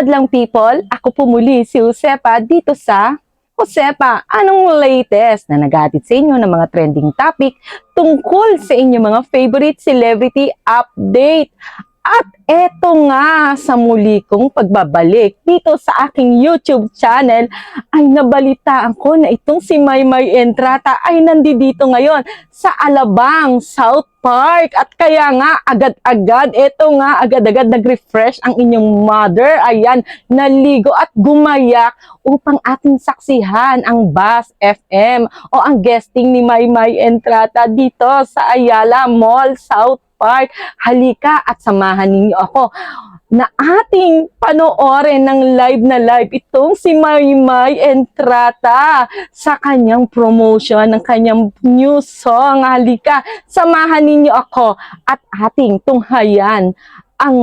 Madlang people, ako po muli si Josepa dito sa Josepa, anong latest na nagatid sa inyo ng mga trending topic tungkol sa inyong mga favorite celebrity update? At eto nga sa muli kong pagbabalik dito sa aking YouTube channel ay nabalitaan ko na itong si Maymay Entrata ay nandito ngayon sa Alabang, South Park. At kaya nga agad-agad, eto nga agad-agad nag-refresh ang inyong mother. Ayan, naligo at gumayak upang ating saksihan ang Bass FM o ang guesting ni Maymay Entrata dito sa Ayala Mall, South Park. Halika at samahan ninyo ako na ating panoorin ng live na live itong si Maymay Entrata sa kanyang promotion ng kanyang new song. Halika, samahan ninyo ako at ating tunghayan ang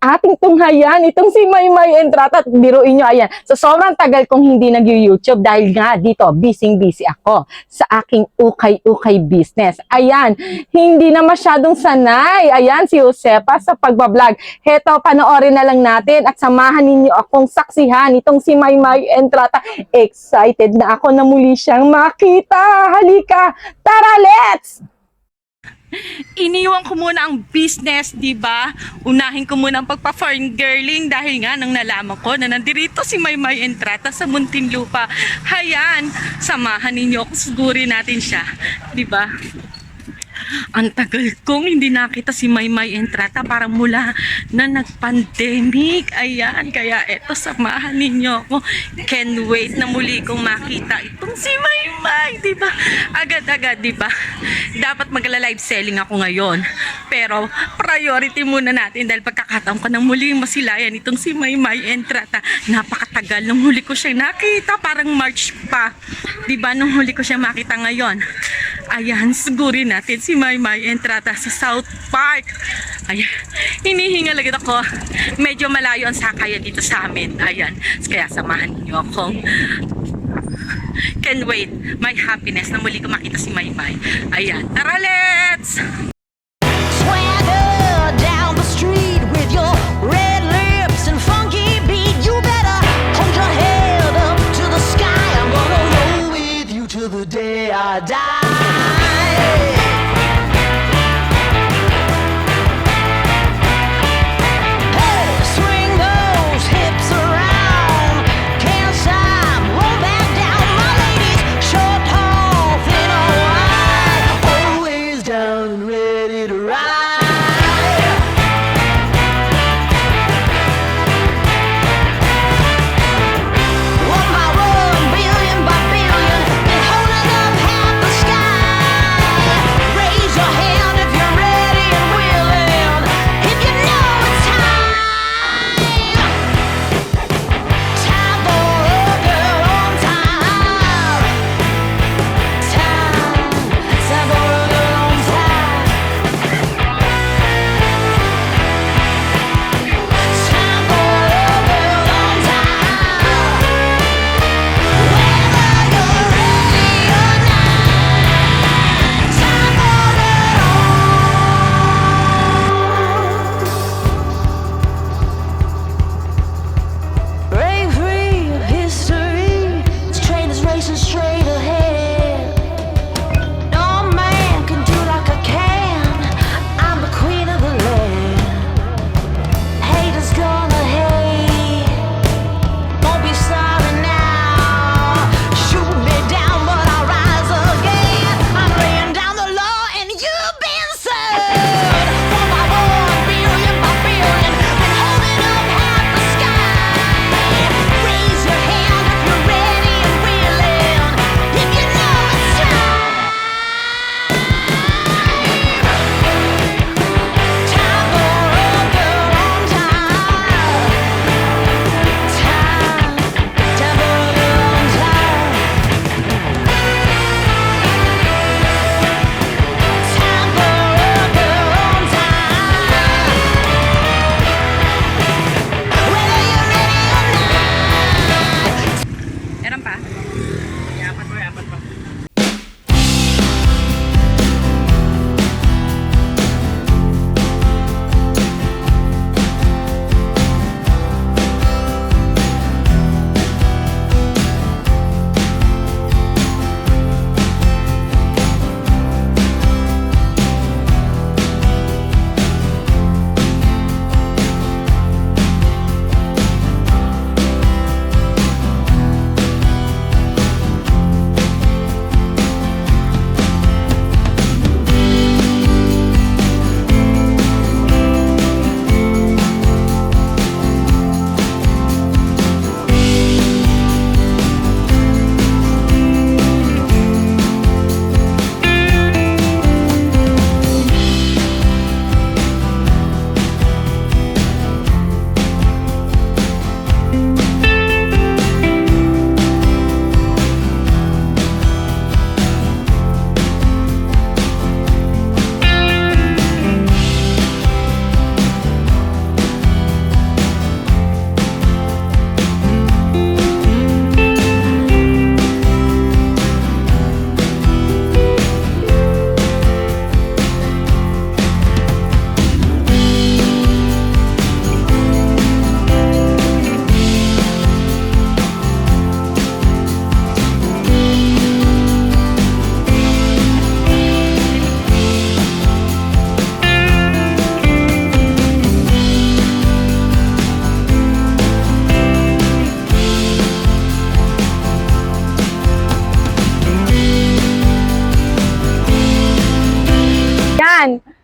ating tunghayan itong si Maymay Entrata at biruin nyo, ayan. So, sobrang tagal kong hindi nag-YouTube dahil nga dito, busy-busy ako sa aking ukay-ukay business. Ayan, hindi na masyadong sanay. Ayan, si Josepa sa pagbablog. Heto, panoorin na lang natin at samahan ninyo akong saksihan itong si Maymay Entrata. Excited na ako na muli siyang makita. Halika, tara, let's! Iniwan ko muna ang business, di ba? Unahin ko muna ang pagpa-foreign girling dahil nga nang nalaman ko na nandirito si Maymay Entrata sa Muntinlupa. Hayan, samahan ninyo ako, sugurin natin siya, di ba? Ang tagal kong hindi nakita si Maymay Entrata parang mula na nag-pandemic. Ayan, kaya eto samahan ninyo ako. Can wait na muli kong makita itong si Maymay, di ba? Agad-agad, di ba? Dapat magla-live selling ako ngayon. Pero priority muna natin dahil pagkakataon ko nang muli masilayan itong si Maymay Entrata. Napakatagal nung huli ko siya nakita, parang March pa. Di ba nung huli ko siya makita ngayon? Ayan, sigurin natin si Maymay Entrata sa South Park. Ayan, hinihingal agad ako. Medyo malayo ang sakayan dito sa amin. Ayan, kaya samahan niyo akong can wait. My happiness na muli ko makita si Maymay. Ayan, tara let's!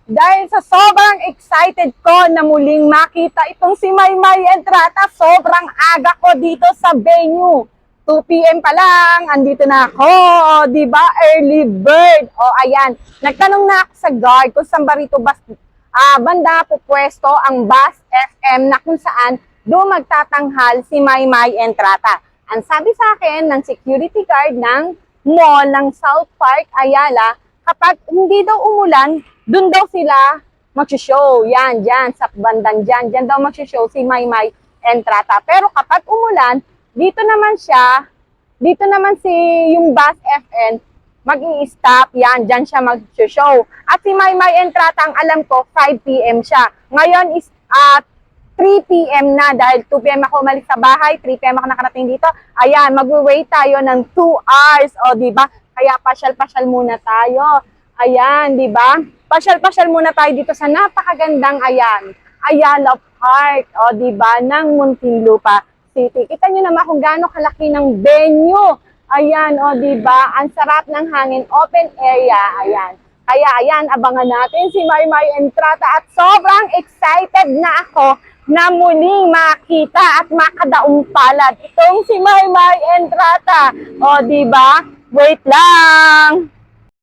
Dahil sa sobrang excited ko na muling makita itong si Maymay Entrata. Sobrang aga ko dito sa venue. 2 p.m. pa lang, andito na ako, o, di ba? Early bird. O, ayan. Nagtanong na ako sa guard kung saan ba rito bas, ah, banda po pwesto ang bus FM na kung saan doon magtatanghal si Maymay Entrata. Ang sabi sa akin ng security guard ng mall ng South Park, Ayala, kapag hindi daw umulan, doon daw sila mag-show. Yan, dyan, sa bandang dyan. Dyan daw mag-show si Maymay Entrata. Pero kapag umulan, dito naman siya, dito naman si yung bus FN, mag stop yan, dyan siya mag-show. At si Maymay Entrata, ang alam ko, 5 p.m. siya. Ngayon is at 3 p.m. na dahil 2 p.m. ako umalis sa bahay, 3 p.m. ako nakarating dito. Ayan, mag-wait tayo ng 2 hours, o di ba? Kaya pasyal-pasyal muna tayo. Ayan, di ba? Pasyal-pasyal muna tayo dito sa napakagandang ayan, Ayala Park, o di ba, ng Muntinlupa City. Kita nyo naman kung gaano kalaki ng venue. Ayan, o di ba? Ang sarap ng hangin, open area, ayan. Kaya ayan, abangan natin si Maymay Entrata at sobrang excited na ako na muling makita at makadaong palad itong si Maymay Entrata. O, di ba? Wait lang!